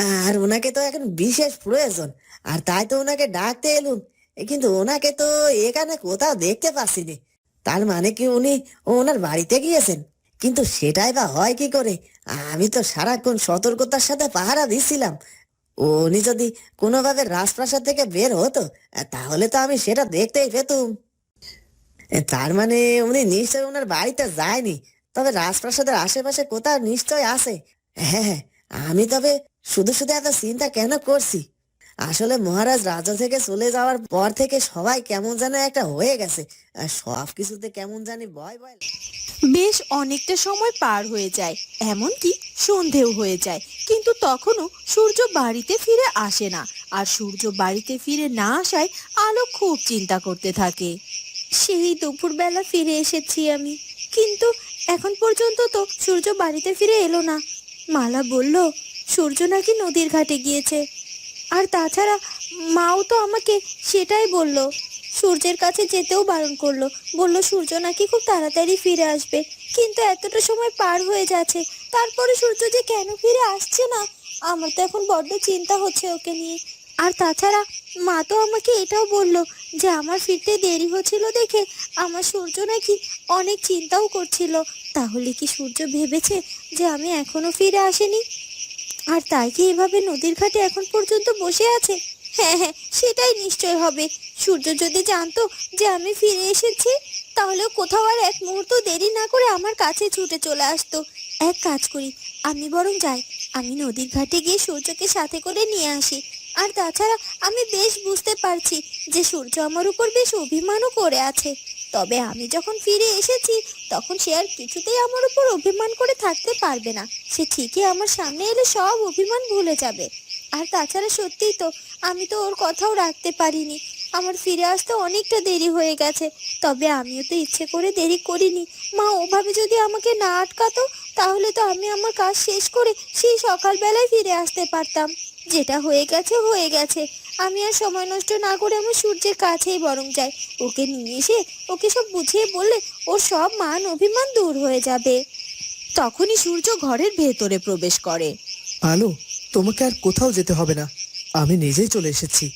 আর ওনাকে তো এখন বিশেষ প্রয়োজন। আর তাই তো ওনাকে ডাকতে এলুম। কিন্তু ওনাকে তো এখানে কোথাও দেখতে পাচ্ছি পাচ্ছিনি তার মানে কি উনি ওনার বাড়িতে গিয়েছেন? কিন্তু সেটাই বা হয় কি করে? আমি তো সারাক্ষণ সতর্কতার সাথে পাহারা দিচ্ছিলাম উনি যদি কোনোভাবে রাজপ্রাসাদ থেকে বের হতো তাহলে তো আমি সেটা দেখতেই পেতুম। তার মানে উনি নিশ্চয় ওনার বাড়িতে যায়নি। তবে রাজপ্রাসাদের আশেপাশে কোথাও নিশ্চয় আছে। হ্যাঁ হ্যাঁ আমি তবে শুধু শুধু এত চিন্তা কেন করছি? আসলে মহারাজ রাজা থেকে চলে যাওয়ার পর থেকে সবাই কেমন যেন একটা হয়ে গেছে আর সব কিছুতে কেমন জানি ভয় ভয় বেশ অনেকটা সময় পার হয়ে যায় এমনকি সন্ধেও হয়ে যায় কিন্তু তখনও সূর্য বাড়িতে ফিরে আসে না আর সূর্য বাড়িতে ফিরে না আসায় আলো খুব চিন্তা করতে থাকে। সেই দুপুরবেলা ফিরে এসেছি আমি কিন্তু এখন পর্যন্ত তো সূর্য বাড়িতে ফিরে এলো না। মালা বলল সূর্য নাকি নদীর ঘাটে গিয়েছে। আর তাছাড়া মাও তো আমাকে সেটাই বলল। সূর্যের কাছে যেতেও বারণ করল। বলল, সূর্য নাকি খুব তাড়াতাড়ি ফিরে আসবে। কিন্তু এতটা সময় পার হয়ে যাচ্ছে। তারপরে সূর্য যে কেন ফিরে আসছে না? আমার তো এখন বড্ড চিন্তা হচ্ছে ওকে নিয়ে। আর তাছাড়া মা তো আমাকে এটাও বলল যে আমার ফিরতে দেরি হচ্ছিল দেখে আমার সূর্য নাকি অনেক চিন্তাও করছিল। তাহলে কি সূর্য ভেবেছে যে আমি এখনও ফিরে আসেনি? আর তাই কি এভাবে নদীর ঘাটে এখন পর্যন্ত বসে আছে? হ্যাঁ হ্যাঁ সেটাই নিশ্চয় হবে। সূর্য যদি জানতো যে আমি ফিরে এসেছি, তাহলে কোথাও আর এক মুহূর্ত দেরি না করে আমার কাছে ছুটে চলে আসতো। এক কাজ করি, আমি বরং যাই। আমি নদীর ঘাটে গিয়ে সূর্যকে সাথে করে নিয়ে আসি। আর তাছাড়া আমি বেশ বুঝতে পারছি যে সূর্য আমার উপর বেশ অভিমানও করে আছে। তবে আমি যখন ফিরে এসেছি, তখন সে আর কিছুতেই আমার উপর অভিমান করে থাকতে পারবে না। সে ঠিকই আমার সামনে এলে সব অভিমান ভুলে যাবে। আর তাছাড়া সত্যিই তো, আমি তো ওর কথাও রাখতে পারিনি। আমার ফিরে আসতে অনেকটা দেরি হয়ে গেছে। তবে আমিও তো ইচ্ছে করে দেরি করিনি। মা, ওভাবে যদি আমাকে না আটকাতো, তাহলে তো আমি আমার কাজ শেষ করে সেই সকালবেলায় ফিরে আসতে পারতাম। যেটা হয়ে গেছে হয়ে গেছে। আমি আর সময় নষ্ট না করে আমার সূর্যের কাছেই বরং যাই। ওকে নিয়ে এসে ওকে সব বুঝিয়ে বললে ওর সব মান অভিমান দূর হয়ে যাবে। তখনই সূর্য ঘরের ভেতরে প্রবেশ করে। আলো তোমাকে আর কোথাও যেতে হবে না। আমি নিজেই চলে এসেছি।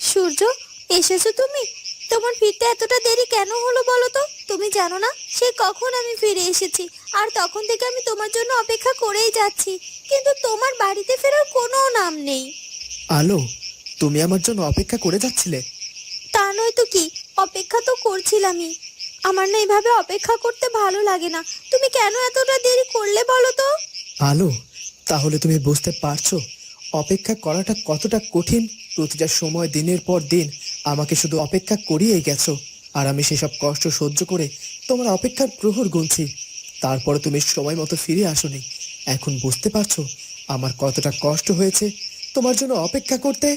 সূর্য এসেছ তুমি? তোমার ফিরতে এতটা দেরি কেন হলো বলো তো? তুমি জানো না সে কখন আমি ফিরে এসেছি। আর তখন থেকে আমি তোমার জন্য অপেক্ষা করেই যাচ্ছি। কিন্তু তোমার বাড়িতে ফেরার কোনো নাম নেই। আলো তুমি আমার জন্য অপেক্ষা করে যাচ্ছিলে। তা নয় তো কি? অপেক্ষা তো করছিলামই। আমার না এইভাবে অপেক্ষা করতে ভালো লাগে না। তুমি কেন এতটা দেরি করলে বলো তো? আলো তাহলে তুমি বুঝতে পারছ অপেক্ষা করাটা কতটা কঠিন। প্রতিটা সময় দিনের পর দিন আমাকে শুধু অপেক্ষা করিয়েই গেছো আর আমি সেসব কষ্ট সহ্য করে তোমার অপেক্ষার প্রহর গুনছি। তারপরে তুমি সময় মতো ফিরে আসোনি। এখন বুঝতে পারছ আমার কতটা কষ্ট হয়েছে তোমার জন্য অপেক্ষা করতে।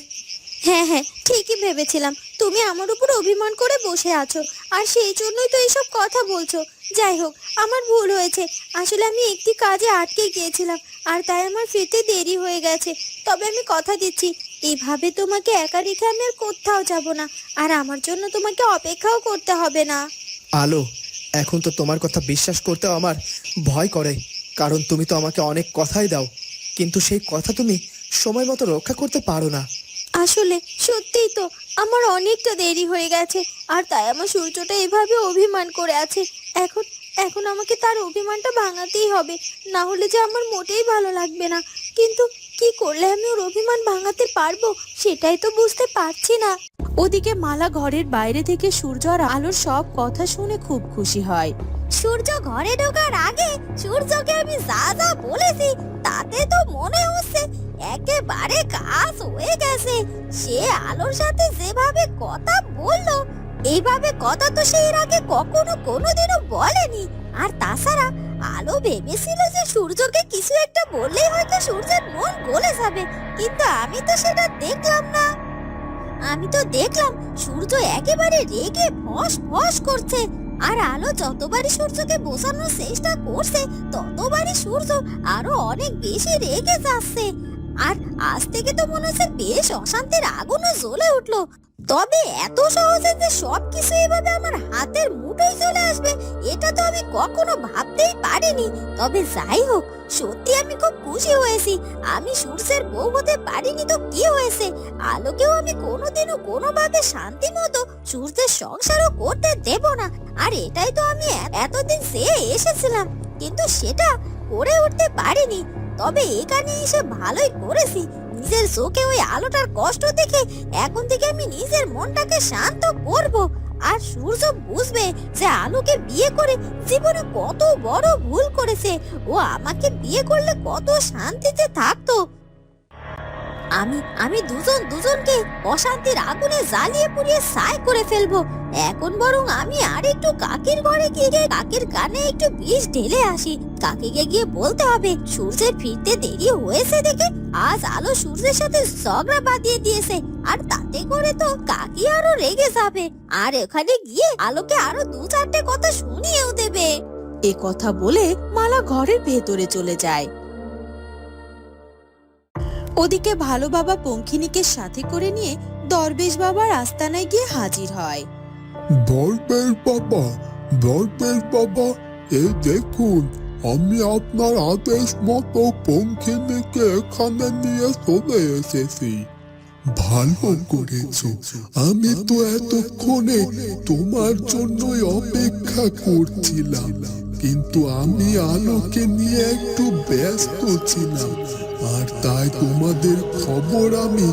হ্যাঁ হ্যাঁ ঠিকই ভেবেছিলাম। তুমি আমার উপর অভিমান করে বসে আছো, আর সেই জন্যই তো এইসব কথা বলছো। যাই হোক, আমার ভুল হয়েছে। আসলে আমি একটি কাজে আটকে গিয়েছিলাম, আর তাই আমার ফিরতে দেরি হয়ে গেছে। তবে আমি কথা দিচ্ছি, এভাবে তোমাকে একা রেখে আমি আর কোথাও যাব না, আর আমার জন্য তোমাকে অপেক্ষাও করতে হবে না। আলো, এখন তো তোমার কথা বিশ্বাস করতেও আমার ভয় করে, কারণ তুমি তো আমাকে অনেক কথাই দাও, কিন্তু সেই কথা তুমি সময় মতো রক্ষা করতে পারো না। আসলে সত্যিই তো আমার অনেকটা দেরি হয়ে গেছে। আর তাই আমার সূর্যটা এভাবে অভিমান করে আছে। এখন এখন আমাকে তার অভিমানটা ভাঙাতেই হবে। না হলে যে আমার মোটেই ভালো লাগবে না। কিন্তু কি করলে আমি ওর অভিমান ভাঙাতে পারব সেটাই তো বুঝতে পারছি না। ওদিকে মালা ঘরের বাইরে থেকে সূর্য আর আলোর সব কথা শুনে খুব খুশি হয়। সূর্য ঘরে ঢোকার আগে সূর্যকে আমি যা যা বলেছি হয়ে গেছে। সে আলোর সাথে যেভাবে কথা বলল, এইভাবে কথা তো সে এর আগে কখনো কোনোদিনও বলেনি। আর তাছাড়া আলো ভেবেছিল যে সূর্যকে কিছু একটা বললেই হয়তো সূর্যের মন গলে যাবে, কিন্তু আমি তো সেটা দেখলাম না। আমি তো দেখলাম সূর্য একেবারে রেগে ফস ফস করছে, আর আলো যতবারই সূর্যকে বোঝানোর চেষ্টা করছে, ততবারই সূর্য আরও অনেক বেশি রেগে যাচ্ছে। আর আজ থেকে তো মনে হচ্ছে বেশ অশান্তির আগুনও জ্বলে উঠল। তবে এত সহজে যে সবকিছু এভাবে আমার হাতের মুঠোয় চলে আসবে, এটা তো আমি কখনো ভাবতেই পারিনি। তবে যাই হোক, সত্যি আমি খুব খুশি হয়েছি। আমি সূর্যের বউ হতে পারিনি তো কি হয়েছে? আলোকেও আমি কোনোদিনও কোনোভাবে শান্তি মতো সূর্যের সংসারও করতে দেব না। আর এটাই তো আমি এতদিন চেয়ে এসেছিলাম, কিন্তু সেটা করে উঠতে পারিনি। তবে এখানে এসে ভালোই করেছি। নিজের চোখে ওই আলোটার কষ্ট দেখে এখন থেকে আমি নিজের মনটাকে শান্ত করব। আর সূর্য বুঝবে যে আলোকে বিয়ে করে জীবনে কত বড় ভুল করেছে। ও আমাকে বিয়ে করলে কত শান্তিতে থাকতো। আমি আমি দুজন, দুজনকে অশান্তির আগুনে জ্বালিয়ে পুড়িয়ে ছাই করে ফেলব। এখন বরং আমি আর একটু কাকের ঘরে গিয়ে কাকের কানে একটু বিষ ঢেলে আসি। কাকিকে গিয়ে বলতে হবে সূর্যের ফিরতে দেরি হয়েছে দেখে আজ আলো সূর্যের সাথে ঝগড়া বাঁধিয়ে দিয়েছে। আর তাতে করে তো কাকি আরও রেগে যাবে। আর এখানে গিয়ে আলোকে আরও দু চারটে কথা শুনিয়েও দেবে। এ কথা বলে মালা ঘরের ভেতরে চলে যায়। ওদিকে ভালো বাবা পঙ্খিনীকে সাথে করে নিয়ে দরবেশ বাবার আস্তানায় গিয়ে হাজির হয়। দরবেশ বাবা দরবেশ বাবা এই দেখুন, আমি আপনার আদেশ মতো পঙ্খিনীকে এখানে নিয়ে চলে এসেছি। ভালো করেছ, আমি তো এতক্ষণে তোমার জন্যই অপেক্ষা করছিলাম, কিন্তু আমি আলোকে নিয়ে একটু ব্যস্ত ছিলাম। আর তাই তোমাদের খবর আমি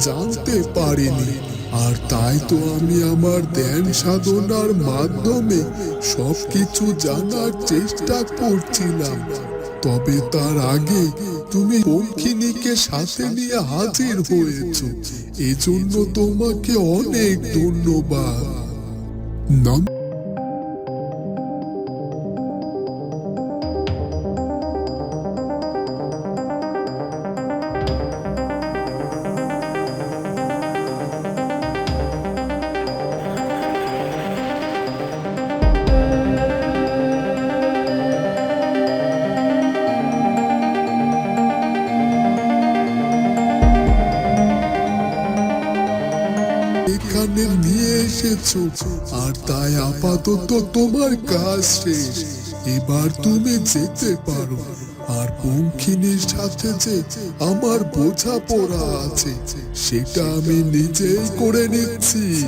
জানতে পারিনি। আর তাই তো আমি আমার ধ্যান সাধনার মাধ্যমে সবকিছু জানার চেষ্টা করছিলাম। তবে তার আগে তুমি পঙ্খিনীকে সাথে নিয়ে হাজির হয়েছ। এজন্য তোমাকে অনেক ধন্যবাদ। নাম এখানে নিয়ে এসেছ। আর তাই আপাতত তোমার কাজ শেষ। এবার তুমি যেতে পারো। আর পঙ্খিনীর সাথে যে আমার বোঝাপড়া আছে, সেটা আমি নিজেই করে নিচ্ছি।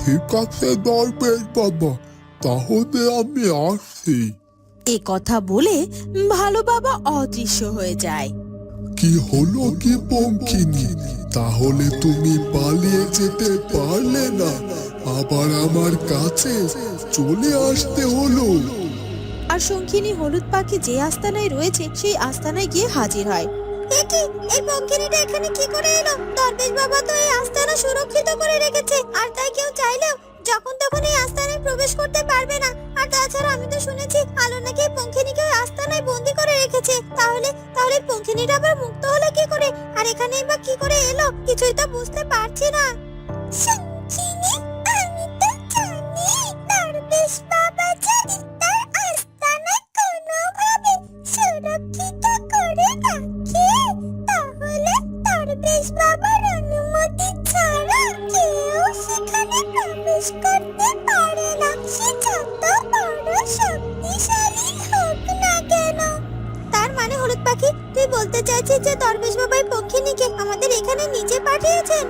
ঠিক আছে, দরবেশ বাবা, তাহলে আমি আসছি। এ কথা বলে ভালো বাবা অদৃশ্য হয়ে যায়। কি হলো কি পঙ্খিনী তাহলে তুমি পালিয়ে যেতে পারলে না। আবার আমার কাছে চলে আসতে হলো। আর শঙ্খিনী হলুদ পাখি যে আস্তানায় রয়েছে সেই আস্তানায় গিয়ে হাজির হয়। একি এই পঙ্কিনীটা এখানে কি করে এলো? দরবেশ বাবা তো এই আস্তানা সুরক্ষিত করে রেখেছে। আর তাই কেউ চাইলেও যখন তখন এই আস্তানায় প্রবেশ করতে পারবে না। আর তাছাড়া আমি তো শুনেছি আলো নাকি তাহলে তাহলে পঙ্খিনীটা আবার মুক্ত হলো কি করে? আর এখানে বা কি করে এলো? কিছুই তো বুঝতে পারছি না। বলতে চাইছিস যে দরবেশ বাবাই পক্ষিনীকে আমাদের এখানে নিচে পাঠিয়েছেন।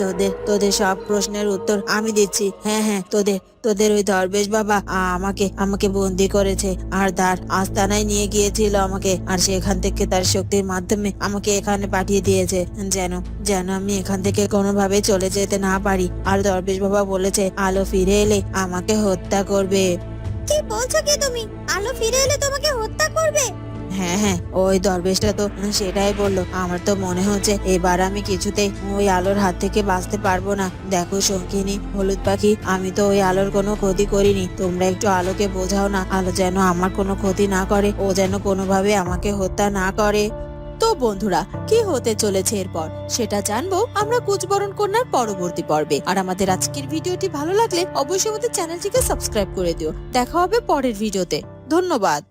তোদের তোদের সব প্রশ্নের উত্তর আমি দিচ্ছি। হ্যাঁ হ্যাঁ তোদের তোদের ওই দরবেশ বাবা আমাকে আমাকে বন্দি করেছে। আর তার আস্তানায় নিয়ে গিয়েছিল আমাকে আর সেখান থেকে তার শক্তির মাধ্যমে আমাকে এখানে পাঠিয়ে দিয়েছে। যেন যেন আমি এখান থেকে কোনোভাবে চলে যেতে না পারি। আর দরবেশ বাবা বলেছে আলো ফিরে এলে আমাকে হত্যা করবে। কি বলছো কি তুমি? আলো ফিরে এলে তোমাকে হত্যা করবে? হ্যাঁ হ্যাঁ ওই দরবেশটা তো সেটাই বলল। আমার তো মনে হচ্ছে এবার আমি কিছুতেই ওই আলোর হাত থেকে বাঁচতে পারব না। দেখো শঙ্কিনী হলুদ পাখি, আমি তো ওই আলোর কোনো ক্ষতি করিনি। তোমরা একটু আলোকে বোঝাও না, আলো যেন আমার কোনো ক্ষতি না করে, ও যেন কোনোভাবে আমাকে হত্যা না করে। তো বন্ধুরা, কি হতে চলেছে এরপর? সেটা জানব আমরা কুচবরণ কন্যার পরবর্তী পর্বে। আর আমাদের আজকের ভিডিওটি ভালো লাগলে অবশ্যই আমাদের চ্যানেলটিকে সাবস্ক্রাইব করে দিও। দেখা হবে পরের ভিডিওতে। ধন্যবাদ।